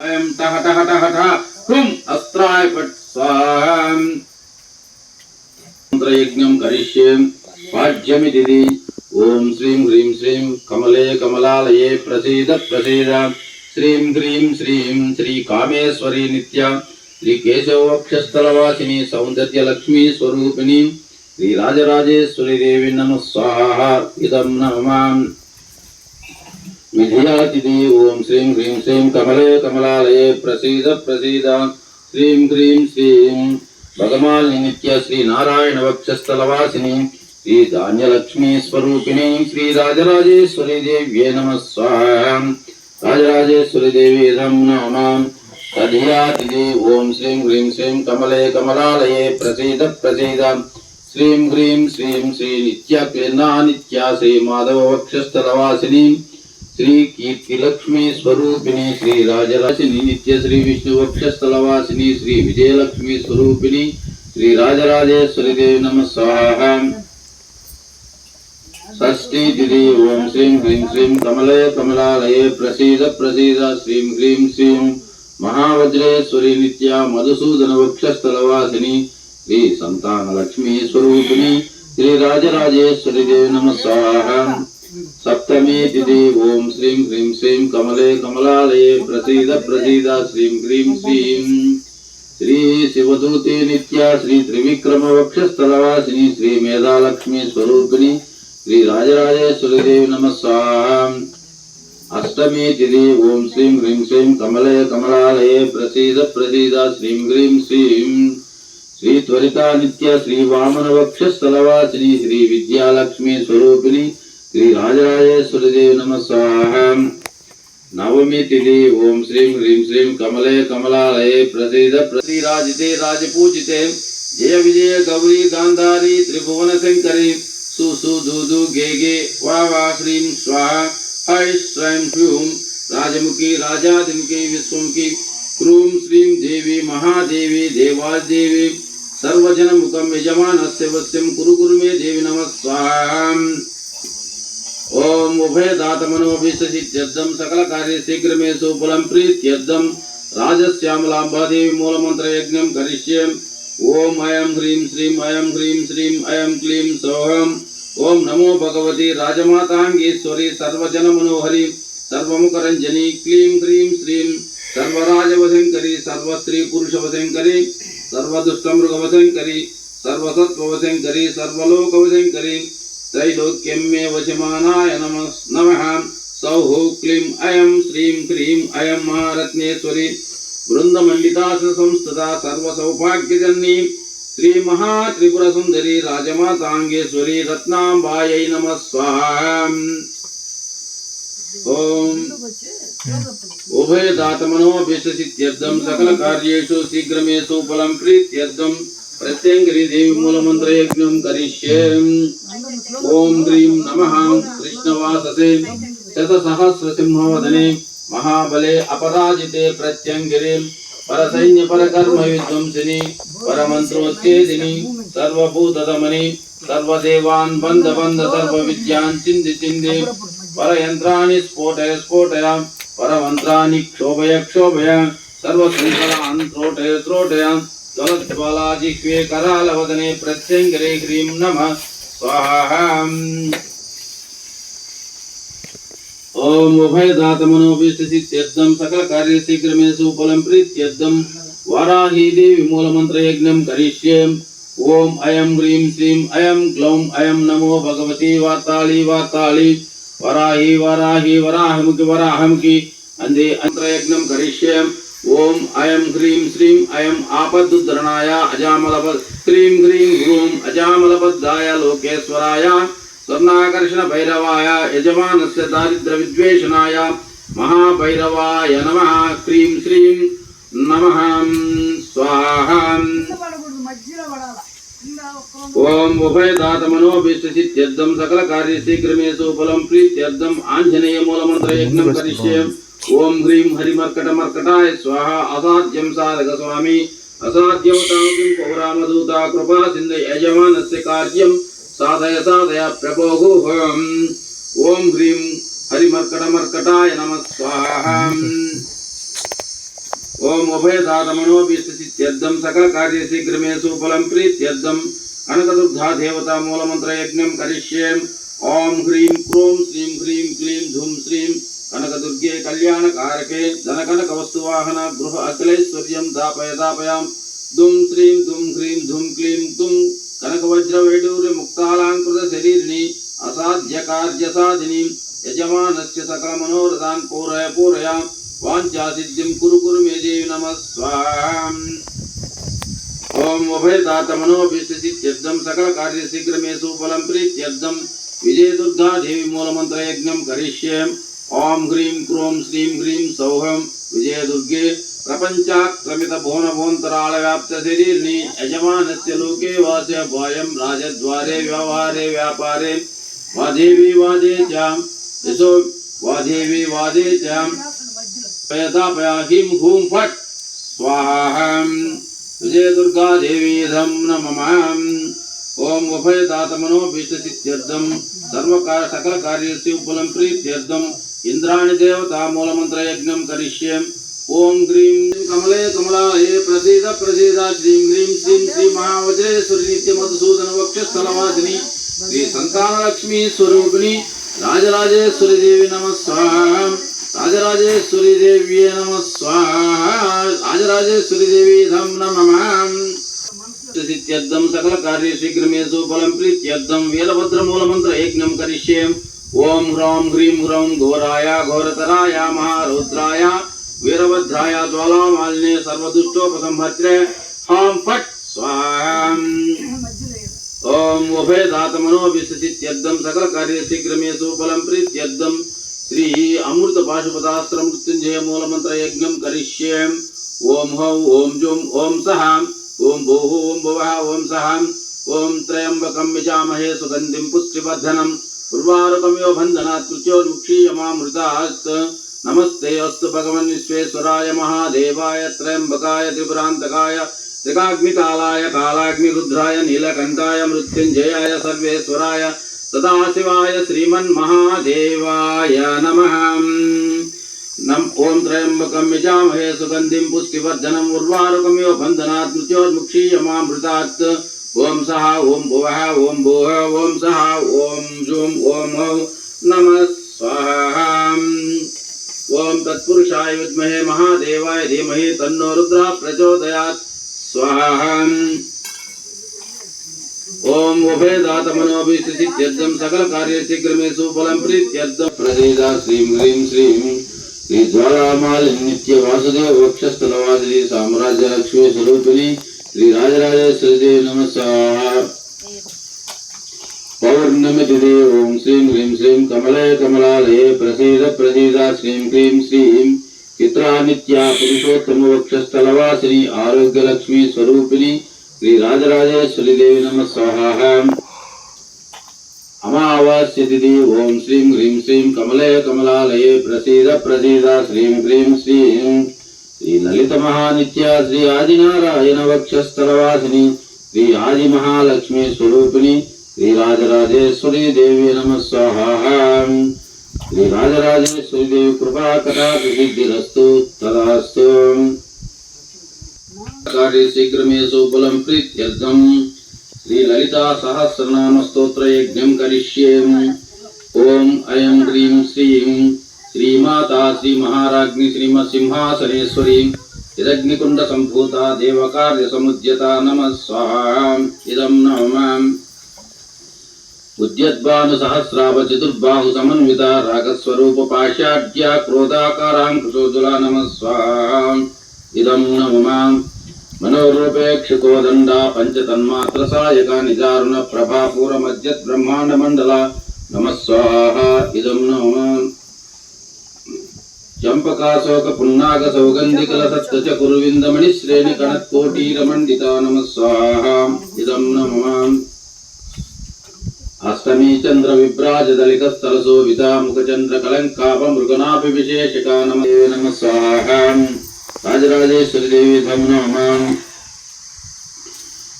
अयं टः टः टः टः हुम् अस्त्राय पट् स्वाहा मन्त्रयज्ञं करिष्ये पाज्यमिति ॐ श्रीं ह्रीं श्रीं कमले कमलालये प्रसीद प्रसीद श्रीं ह्रीं श्रीं श्रीकामेश्वरी नित्या श्रीकेशवक्षस्थलवासिनी सौन्दर्यलक्ष्मी स्वरूपिणी श्रीराजराजेश्वरी देवी नमः स्वाहा इदं नमामि विधियातिथि ॐ श्रीं ह्रीं श्रीं कमले कमलालये प्रसीद प्रसीद श्रीं ह्रीं श्रीं भगमालिनि नित्य श्रीनारायणवक्षस्थलवासिनी श्रीधान्यलक्ष्मी स्वरूपिणी श्रीराजराजेश्वरी देव्ये नमः स्वाहा राजराजेश्वरी देवी धं नमामि तधियातिथि ॐ श्रीं ह्रीं श्रीं कमले कमलालये प्रसीद प्रसीद श्रीं ह्रीं श्रीं श्री नित्या नित्या श्रीमाधववक्षस्थलवासिनी श्री कीर्तिलक्ष्मी स्वरूपिणी श्री राजराशिनी नित्य श्री विष्णु वक्षस्थलवासिनी श्री विजयलक्ष्मी स्वरूपिणी श्री राजराजेश्वरी देवी नमः स्वाहा। षष्ठी तिथि ओम श्रीं ह्रीं श्रीं कमले कमलालये, प्रसीद प्रसीद, श्रीं ह्रीं श्रीं महावज्रेश्वरी नित्या मधुसूदन वक्षस्थलवासिनी श्री संतानलक्ष्मी स्वरूपिणी श्री राजराजेश्वरी देवी नमः स्वाहा। सप्तमी तिथि, ओम श्रीं ह्रीं श्रीं कमले कमलालये प्रसीद प्रसीद, श्रीं ह्रीं श्रीं। श्री शिवदूते नित्या, श्री त्रिविक्रम वक्षस्थलवासिनी श्री मेधालक्ष्मी स्वरूपिणी, श्री राजराजेश्वरी देवी अष्टमी तिथि, ओम श्रीं ह्रीं श्रीं कमले कमलालये प्रसीद प्रसीद, श्रीं ह्रीं श्रीं। श्री त्वरिता नित्य, श्री वामन वक्षस्थलवासिनी श्री विद्यालक्ष्मी स्वरूपिणी श्री राजराजेश्वरी देवी नमः स्वाहा। नवमी तिथि, ओम श्रीं ह्रीं श्रीं कमले कमलालये प्रसीद प्रतिराजिते राजपूजिते। जय विजय गौरी गांधारी त्रिभुवन शंकरी सु सु, दु दु, गे गे, वा वा ह्रीं स्वाहा। ऐ स्वयं ह्यूं राजमुखी राजादिमुखी विश्वमुखी। क्रूं श्रीं देवी, महादेवी देवादेवी सर्वजनमुखं यजमानस्य वस्यं कुरु कुरु मे देवी नमः स्वाहा ओम उभय दात मनोभिषित्यर्थम सकल कार्य शीघ्र में सुफलम प्रीत्यर्थम राजश्यामलांबा देवी मूल मंत्र यज्ञम करिष्ये। ओम अयं ह्रीं श्रीं अयं ह्रीं श्रीं अयं क्लीं सौहम ओम नमो भगवती राजमातांगेश्वरी सर्वजन मनोहरी सर्वमुखरंजनी क्लीं ह्रीं श्रीं सर्वराजवशंकरी सर्वस्त्री पुरुषवशंकरी सर्वदुष्टमृगवशंकरी सर्वसत्ववशंकरी सर्वलोकवशंकरी त्रैलोक्यं मे वशमानाय नमः। नमः। सौः क्लीं अयं श्रीं क्रीं अयं महारत्नेश्वरी वृन्दमण्डितास संस्थिता सर्वसौभाग्यजननी श्रीमहात्रिपुरसुन्दरी राजमाताङ्गेश्वरी रत्नाम्बायै नमः स्वाहा। उभयदातमनोऽभ्यसित्यर्थं सकलकार्येषु शीघ्रमेषु फलं प्रीत्यर्थं ప్రత్యంగిరిదేవి మూలమంత్ర యజ్ఞం కరిష్యే ఓం హ్రీం నమ కృష్ణవాససే శతసహస్రసింహవదనే మహాబలే అపరాజితే ప్రత్యంగిరి పరసైన్య పరకర్మ విధ్వంసిని పరమంత్రోత్తేజిని సర్వభూతమని సర్వదేవాన్ బంధ బంధ సర్వ విద్యాన్ చింది చింది పరయంత్రాన్ని స్ఫోటయ స్ఫోటయ పరమంత్రాన్ని క్షోభయ త్రోటయ త్రోటయ ज्वलज्ज्वालाजिह्वे करालवदने प्रत्यङ्गिरे ह्रीं नमः। स्वाहा ओम उभयदातमनोभिष्टसित्यर्थं सकलकार्यशीघ्रमेषु फलं प्रीत्यर्थं वाराही देवी मूलमन्त्रयज्ञं करिष्ये ओम अयं ह्रीं श्रीं अयं ग्लौं अयं नमो भगवती वार्ताली वार्ताली। वराही वराही, वराहमुखि वराहमुखि। अन्धे अन्त्रयज्ञं करिष्ये ओम अयं ह्रीं श्रीं अयम् आपदुद्धरणाय अजामलपद क्रीं ह्रीं ह्रूं अजामलबद्धाय लोकेश्वराय स्वर्णाकर्षण भैरवाय यजमानस्य दारिद्र्य विद्वेषणाय महाभैरवाय नमः क्रीं श्रीं नमः स्वाहा ఓం ఉభయదాత మనోభీష్టసిద్ధ్యర్థం సకల కార్య శీఘ్రమేషు ఫలం ప్రీత్యర్థం ఆంజనేయ మూలమంత్ర యజ్ఞం కరిష్యే ఓం హ్రీం హరిమర్కట మర్కటాయ స్వాహ అసాధ్యం సాధక స్వామి అసాధ్యం తాంకిం పౌరామదూత కృపా సింధ యజమానస్య కార్యం సాధయ సాధయ ప్రభోగుహం ఓం హ్రీం హరిమర్కట మర్కటాయ నమ స్వాహ ఓం ఉభయదాతమనోభిస్థిత్యర్థం సకల కార్యశీఘ్రమే సుఫలం ప్రీత్యర్థం కనకదుర్గా దేవతా మూలమంత్ర యజ్ఞం కరిష్యే ఓం హ్రీం క్రోం శ్రీం హ్రీం క్లీం ధూం శ్రీం कनक दुर्गे कल्याण कारके धन कनक वस्तुवाहन गृह अखिलेश्वर्य दापय दापयाम दुम श्रीं दुम ह्रीं धुम क्लीं दुम कनक वज्र वैडूर्य मुक्तालांकृत शरीरिणी असाध्य कार्य साधिनी यजमानस्य सकल मनोरथान पूरय। पूरयाम वांछा सिद्धिम कुरु कुरु मे देव नम स्वाम ओम उभयदात सकल कार्य शीघ्र मे सुफलम विजय दुर्गा देवी मूलमंत्र यज्ञ करिष्यम ॐ ह्रीं क्रूं श्रीं ह्रीं व्याप्त विजयदुर्गे प्रपञ्चाक्रमितभुवनभुवन्तराळव्याप्तशरीरिणि यजमानस्य लोके वाचभायं राजद्वारे व्यवहारे व्यापारे। वादेवी वादे च, यशो वादेवी वादे च। पयता पयाहिम हुम फट। स्वाहम विजय दुर्गा देवी धम नममाम्। ओम उभयदातमनो विष्टसित्यर्थं सर्वकार सकलकार्यस्य उपलं प्रीत्यर्थं ఇంద్రాణి దేవత మూలమంత్ర యజ్ఞం కరిష్యం. ఓం హ్రీం కమలే కమలాయే ప్రసీద ప్రసీద శ్రీం హ్రీం శ్రీం శ్రీ మహావజే సురనిత్య మధుసూదన వక్షస్థలవాసిని శ్రీ సంతాన లక్ష్మీ స్వరూపిణి రాజరాజేశ్వరిదేవి నమ స్వాహ. రాజరాజేశ్వరిదేవ్యే నమ స్వాహ. రాజరాజేశ్వరిదేవి ధం నమమాం సిత్యర్థం సకల కార్య శీఘ్రమేసు ఫలం ప్రీత్యర్థం వీరభద్రమూలమంత్ర యజ్ఞం కరిష్యేం. ओम ह्रौं ह्रीं ह्रौं घोराय, घोरतराय, महारौद्राया, वीरभद्राय, ज्वालामालिने सर्वदुष्टोपसंहत्रे हाँ फट् स्वाहा ओम उभय दातमनो विसृतित्यर्थं सकलकार्यशीघ्रमेषु फलं प्रीत्यद्दं श्री अमृतपाशुपदास्त्र मृत्युञ्जय मूलमन्त्रयज्ञं करिष्ये। ओम हौ, ओम जुम, ओम सहा ओम भूः, ओम भुवः, ओम सह ओम त्र्यम्बकं विजामहे सुगन्धिं पुष्टिवर्धनम्। उर्वारुकमिव बन्धनात् कृत्योन्मुक्षीयमामृतात् नमस्ते अस्तु भगवन् महादेवाय त्र्यम्बकाय त्रिपुरान्तकाय त्रिकाग्निकालाय कालाग्निरुद्राय नीलकण्ठाय मृत्युञ्जयाय सर्वेश्वराय सदाशिवाय श्रीमन्महादेवाय नमः। नम ओं त्रयंबकम यजामहे सुगंधिम पुष्टिवर्धनम उर्वारुकमिव बंधनात् मृत्योर्मुक्षीयमामृतात् ओम सह ओम भुव ओम भुव ओम सह ओम जुम ओम हौ नमः स्वाहा ओम तत्पुरुषाय विद्महे महादेवाय धीमहि तन्नो रुद्र प्रचोदयात् स्वाहा ओम उभय दात मनोभिस्थित सकल उभयदातमनोभिस्थित्यर्थं सकलकार्यशीघ्रमे सुफलं प्रीत्यर्थं प्रसीदा श्रीं ह्रीं श्रीं साम्राज्य लक्ष्मी स्वरूपिणी श्री राजराज सदेव नमस्कार पौर्णमी तिथि ओम श्रीं ह्रीं श्रीं कमले कमलालये प्रसीद प्रसीदा श्रीं ह्रीं श्रीं चित्रानित्या पुरुषोत्तम वक्षस्थलवासिनी आरोग्यलक्ष्मी स्वरूपिणी श्री राजराजेश्वरी देवी नम स्वाहा अमावास्य तिथि ओम श्रीं ह्रीं श्रीं कमले कमलालये प्रसीद प्रसीदा श्रीं ह्रीं श्रीं శ్రీం హ్రీం శ్రీం కమలే కమలాలయే ప్రసీద ప్రసీద శ్రీం హ్రీం శ్రీం శ్రీ లలిత మహానిత్య శ్రీ ఆదినారాయణ వక్షస్థలవాసిని శ్రీ ఆది మహాలక్ష్మి స్వరూపిణి శ్రీ రాజరాజేశ్వరి దేవి నమ స్వాహ శ్రీ రాజరాజేశ్వరి దేవి కృపా కథా సిద్ధిరస్తు తదాస్తు కార్య శీఘ్రమే సుఫలం ప్రీత్యర్థం శ్రీ లలితా సహస్రనామ స్తోత్ర యజ్ఞం కరిష్యే ఓం అయం హ్రీం శ్రీం శ్రీమాతా శ్రీ మహారాజ్ఞి శ్రీమత్ సింహాసనేశ్వరి ఇదగ్నికుండ సంభూత దేవకార్య సముద్యత నమ స్వాహాం ఇదం నమమాం ఉద్యద్భాను సహస్రావ చతుర్బాహు సమన్విత రాగస్వరూప పాశాఢ్య క్రోధాకారాంకుశోజుల నమ స్వాహాం ఇదం నమమాం మనోరూపేక్షకోదండ పంచతన్మాత్ర సాయక నిజారుణ ప్రభాపూర మధ్య బ్రహ్మాండ మండల నమ స్వాహ ఇదం నమ. ಚಂಪಕಾಶೋಕ ಪುನ್ನಾಗ ಸೌಗಂಧಿಕಲ ಸತ್ತಚ ಕುರುವಿಂದಮಣಿ ಶ್ರೇಣಿ ಕಣತ್ಕೋಟೀರಮಂಡಿತ ನಮ ಸ್ವಾಹ ಇದಂ ನಮ ಅಷ್ಟಮೀ ಚಂದ್ರ ವಿಭ್ರಾಜ ದಲಿತ ಸ್ಥಳಸೋ ವಿಧಾಮುಖ ಚಂದ್ರ ಕಲಂಕಾಪ ಮೃಗನಾಭಿ ವಿಶೇಷಕ ನಮ ನಮ ಸ್ವಾಹ ರಾಜರಾಜೇಶ್ವರಿ ದೇವಿ ಧಂ ನಮ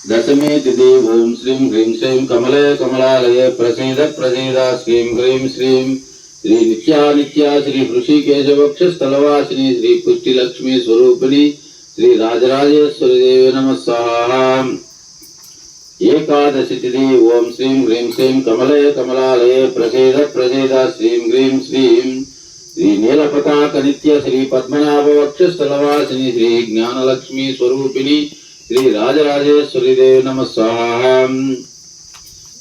దశమీ తిథి ఓం శ్రీం హ్రీం శ్రీం కమలే కమలాలయ ప్రసీద ప్రసీద శ్రీం హ్రీం శ్రీం శ్రీ నిత్యానిత్య శ్రీ హృషికేశవక్ష స్థలవాసిని శ్రీ పుష్టిలక్ష్మి స్వరూపిణి శ్రీ రాజరాజేశ్వరి దేవి నమ ఏకాదశి తిథి ఓం శ్రీం హ్రీం శ్రీం కమలే కమలాలయే ప్రసేద ప్రసేద శ్రీం హ్రీం శ్రీం శ్రీ నీలపతాక నిత్య శ్రీ పద్మనాభవక్ష స్థలవాసిని శ్రీ జ్ఞానలక్ష్మి స్వరూపిణి శ్రీ రాజరాజేశ్వరి దేవి నమ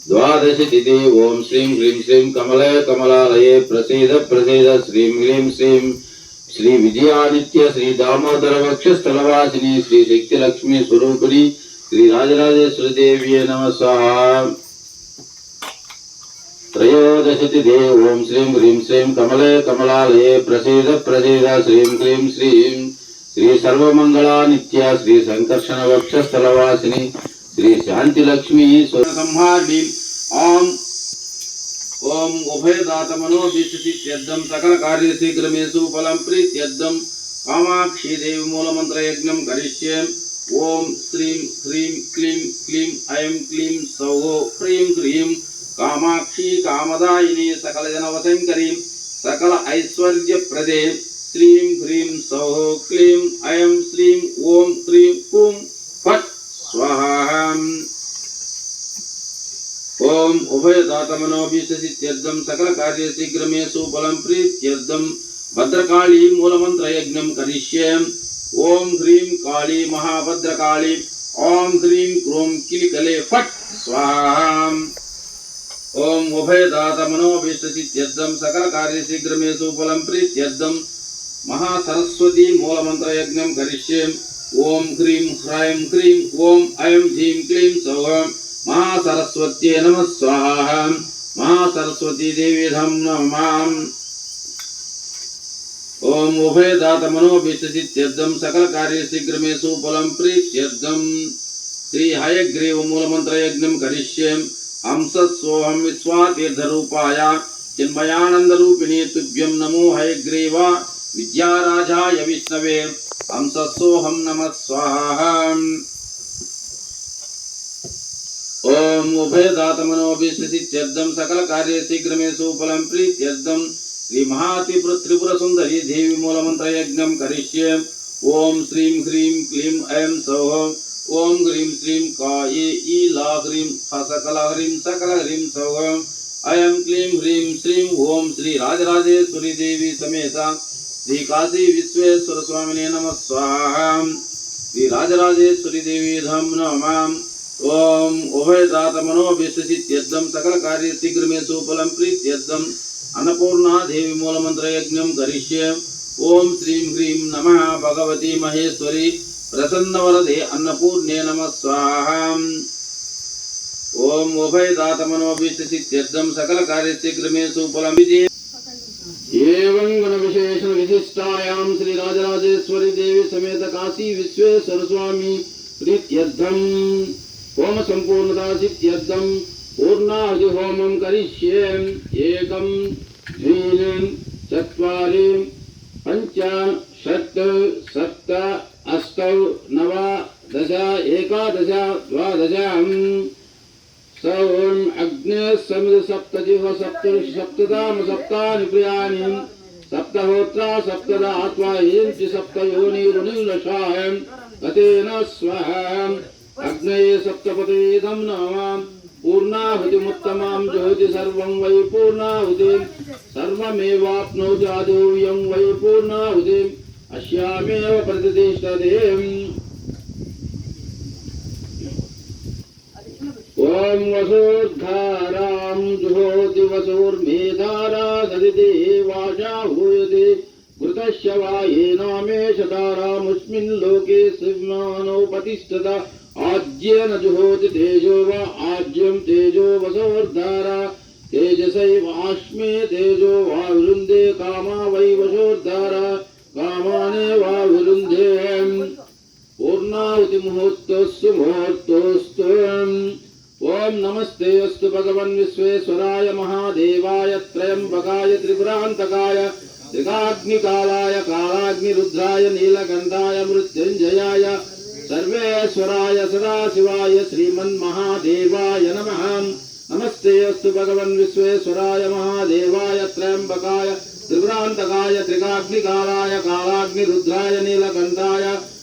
ద్వాదశి తిథి. ఓం శ్రీం హ్రీం శ్రీం కమలే కమలాలయే ప్రసీద ప్రసీద. శ్రీం హ్రీం శ్రీం శ్రీ విజయాదిత్య శ్రీ దామోదర వక్ష స్థలవాసిని శ్రీ శక్తి లక్ష్మి స్వరూపిణి శ్రీ రాజరాజేశ్వర దేవ్యే నమస్ त्रयोदशति तिथे ओम श्रीं ह्रीं श्रीं कमले कमलालये प्रसीद प्रसीद श्रीं ह्रीं श्रीं श्री सर्वमङ्गलानित्या श्री सङ्कर्षणवक्षस्थलवासिनि శ్రీ శాంతి లక్ష్మి సంహారిణి ఓం ఓం ఉభయదాత మనోభిష్టిత్యర్థం సకల కార్య శీఘ్రమేసు ఫలం ప్రీత్యర్థం కామాక్షి దేవి మూలమంత్ర యజ్ఞం కరిష్యే ఓం శ్రీం హ్రీం క్లీం క్లీం ఐం క్లీం సౌహో హ్రీం హ్రీం కామాక్షి కామదాయిని సకల జనవశంకరీ సకల ఐశ్వర్యప్రదే శ్రీం హ్రీం సౌహో క్లీం ఐం శ్రీం ఓం హ్రీం హూం ఫట్ ओम उभयदातमनोभीष्टसिद्ध्यर्थं सकलकार्यशीघ्रमेषु बलं भद्रकाळी मूलमन्त्रयज्ञं करिष्ये ॐ ह्रीं काळी महाभद्रकाळी ॐ ह्रीं क्रों किलिकले फट् स्वाहा ॐ उभयदातमनोभीष्टसिद्ध्यर्थं सकलकार्यशीघ्रमेषु बलं महासरस्वती मूलमन्त्रयज्ञं करिष्ये ప్రీత్యర్థం మహాసరస్వతి మూలమంత్రయజ్ఞం కరిష్యే ఓం హ్రీం హ్రైం హ్రీం ఓం ఐం ధీం క్లీం సౌహం మహాసరస్వత్యే నమ స్వాహ మహాసరస్వతీ దేవీధం నమాం ఓం ఉభయదాత మనోభిషసిత్యర్థం సకల కార్య శీఘ్రమే సుఫలం ప్రీత్యర్థం శ్రీ హయగ్రీవ మూలమంత్రయజ్ఞం కరిష్యే హంసస్సోహం విశ్వాతీర్థరూపాయ చిన్మయానందరూపిణి తుభ్యం నమో హయగ్రీవ विद्याराजाय विष्णवे हंससोऽहं नमः स्वाहा। ॐ उभयदातमनोभिस्मृतित्यर्थं सकलकार्ये शीघ्रमे सुफलं प्रीत्यर्थं श्रीमहातिपृत्रिपुरसुन्दरी देवी मूलमन्त्रयज्ञं करिष्ये। ॐ श्रीं ह्रीं क्लीं ऐं सौः। ॐ ह्रीं श्रीं काये ईला ह्रीं हसकल ह्रीं सकल ह्रीं सौः। अयं क्लीं ह्रीं श्रीं ॐ श्रीराजराजेश्वरी देवी समेता। శ్రీం ఓం శ్రీ రాజరాజేశ్వరి దేవి సమేత శ్రీ కాశీ విశ్వేశ్వర స్వామినే నమ స్వాహం శ్రీ రాజరాజేశ్వరి దేవి ధాం నమాం ఓం ఉభయదాత మనోభిష్టిత్యర్థం సకల కార్య శీఘ్రమే సుఫలం ప్రీత్యర్థం అన్నపూర్ణా దేవి మూలమంత్ర యజ్ఞం కరిష్యే ఓం శ్రీం హ్రీం నమ భగవతి మహేశ్వరి ప్రసన్నవరదే అన్నపూర్ణే నమ స్వాహం ఓం ఉభయదాత మనోభిష్టిత్యర్థం సకల కార్య శీఘ్రమే సుఫలం విజయ एवं विशेषण विशिष्टायाम श्री राजराजेश्वरी देवी समेत काशी विश्वेश्वर स्वामी प्रीत्यर्थम। होम संपूर्ण सिद्ध्यर्थम पूर्णाहुति होमं करिष्ये एकं चत्वारि, पञ्च, षट्, सप्त। सप्तजिह सप्तऋषि, सप्तदाम सप्तानि प्रियाणि सप्तहोत्रा सप्तदात्वा सप्तयोनि सप्तयोनिरुनिर्लषाहम् अतेन स्वहम्। अग्नये सप्तपदेदं नामाम् पूर्णाहुतिमुत्तमां ज्योति सर्वं वै पूर्णाहुतिं सर्वमेवाप्नोति आदोयं वै पूर्णाहुतिम्, अस्यामेव प्रतिष्ठदेम् ॐ वसोद्धाराम् वसूर्मेधारा सदिति वाचा हूयते घृतस्य वा येनो मे शतारामुस्मिन् लोके शिवमानोपतिष्ठता आज्येन जुहोति तेजो वा आज्यं तेजो वसोर्धारा तेजसैव आश्मे तेजो वा विरुन्धे कामा वै वशोद्धारा कामाने वा विरुन्धे पूर्णावतिमुहूर्तोऽस्तु मुहूर्तोऽस्तु ॐ नमस्ते अस्तु भगवन् विश्वेश्वराय महादेवाय त्रयम्बकाय त्रिपुरान्तकाय त्रिकाग्निकालाय कालाग्निरुद्राय नीलकण्ठाय मृत्युञ्जयाय सर्वेश्वराय सदाशिवाय श्रीमन्महादेवाय नमः नमस्ते अस्तु भगवन् विश्वेश्वराय महादेवाय त्र्यम्बकाय त्रिपुरान्तकाय त्रिकाग्निकालाय कालाग्निरुद्राय नीलकण्ठाय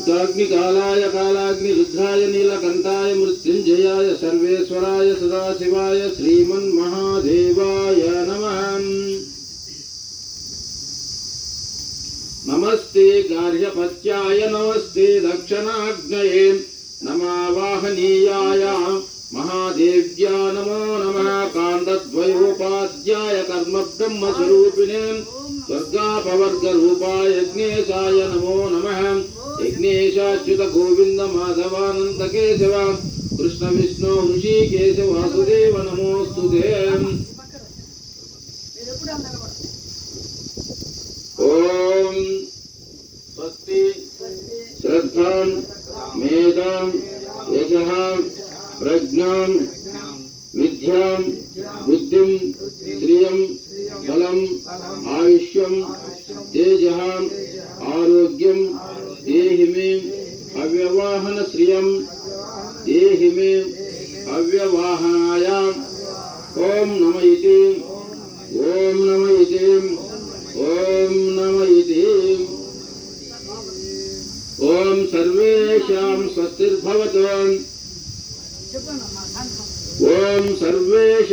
काग्निकालाय कालाग्निरुद्राय नीलकण्ठाय मृत्युञ्जयाय सर्वेश्वराय, सदाशिवाय, श्रीमन्महादेवाय नमः। नमस्ते गार्हपत्याय, नमस्ते दक्षिणाग्नये नमावाहनीयाय, महादेव्या नमो नमः कान्तद्वयोपाध्याय कर्मब्रह्मस्वरूपिणे स्वर्गापवर्गरूपाय यज्ञेशाय नमो नमः। యజ్ఞేశాచ్యుత గోవింద మాధవానంద కేశవ కృష్ణ విష్ణు ఋషికేశ వాసుదేవ నమోస్తుదే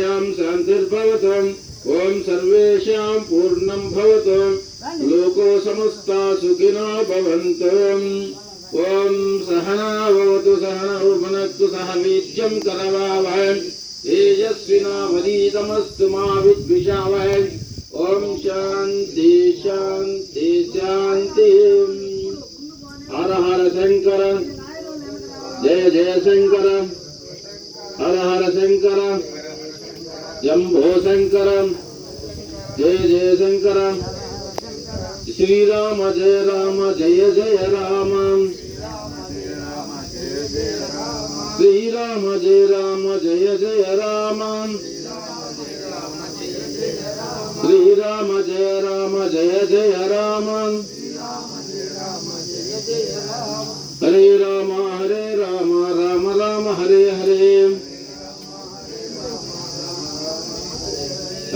सर्वेषां शान्तिर्भवतु ॐ सर्वेषां पूर्णं भवतु लोको समस्ता सुखिनो भवन्तु। ॐ सहना भवतु, सहनौ भुनक्तु सह वीर्यं करवावहै तेजस्विनावधीतमस्तु मा विद्विषावहै ॐ शान्ति शान्ति शान्ति। हर हर शङ्कर। जय जय शङ्कर। हर हर शङ्कर। जम्भो शङ्कर जय जय शङ्कर श्रीराम जय राम जय जय राम श्रीराम जय राम जय जय राम श्रीराम जय राम जय जय राम हरे राम हरे राम राम राम हरे हरे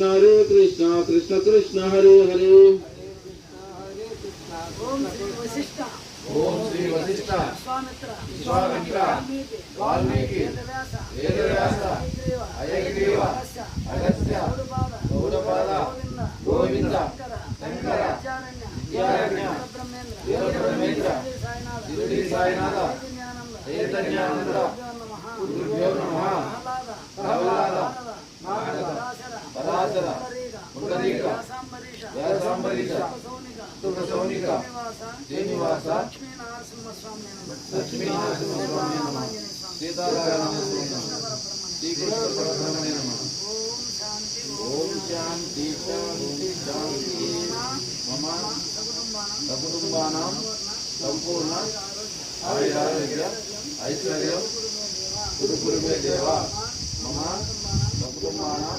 हरे कृष्णा हरे कृष्णा कृष्ण कृष्ण हरे हरे ओम श्री वशिष्ठ ओम श्री वशिष्ठ विश्वामित्र विश्वामित्र, वाल्मीकि, वेदव्यास वेदव्यास, हयग्रीव, हयग्रीव, अगस्त्य, ವ್ಯಾಸಂಬರಿಷ ಸುಖಸೌನಿಕ ಶ್ರೀನಿವಾಸ ಲಕ್ಷ್ಮೀನರಸಿಂಹಸ್ವಾಮಿ ನಮ ಸೀತಾರಾಮ ಶ್ರೀಕೃಷ್ಣ ಪರಬ್ರಹ್ಮಣೆ ನಮ ಓಂ ಶಾಂತಿ ಶಾಂತಿ ಶಾಂತಿ ಮಮ ಸಕುಟುಂಬಾನಾಂ ಸಂಪೂರ್ಣ ಆಯುರಾರೋಗ್ಯ ಐಶ್ವರ್ಯ ಕುರುಕುರುಮೇ ದೇವ ಮಮ ಸಕುಟುಂಬಾನಾಂ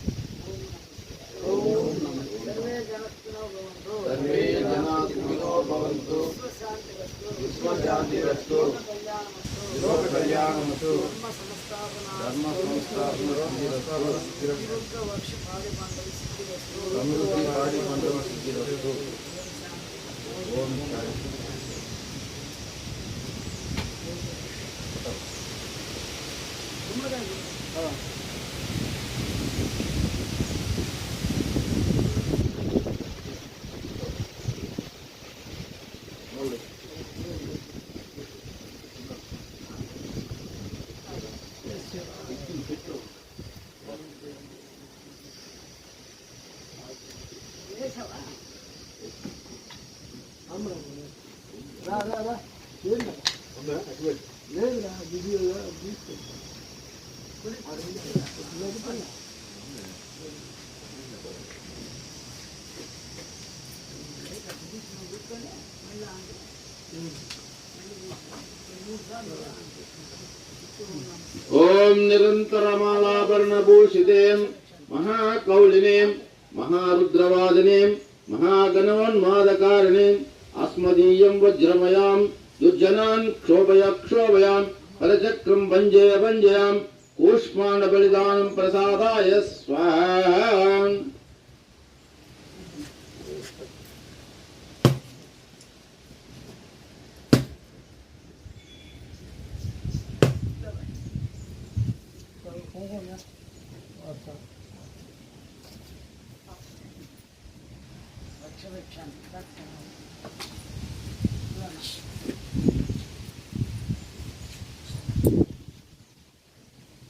విరుద్ధ వర్ష పాడి పంటలు సిద్ధిరస్తు निरन्तरमालाभरणभूषिते, महाकौलिने, महारुद्रवादिने, महागणवन्मादकारिणे, अस्मदीयं वज्रमयां, दुर्जनान् क्षोभय क्षोभयां, परचक्रं भञ्जय भञ्जयां कूष्माण्डबलिदानं प्रसादाय स्वाहा। 没有没。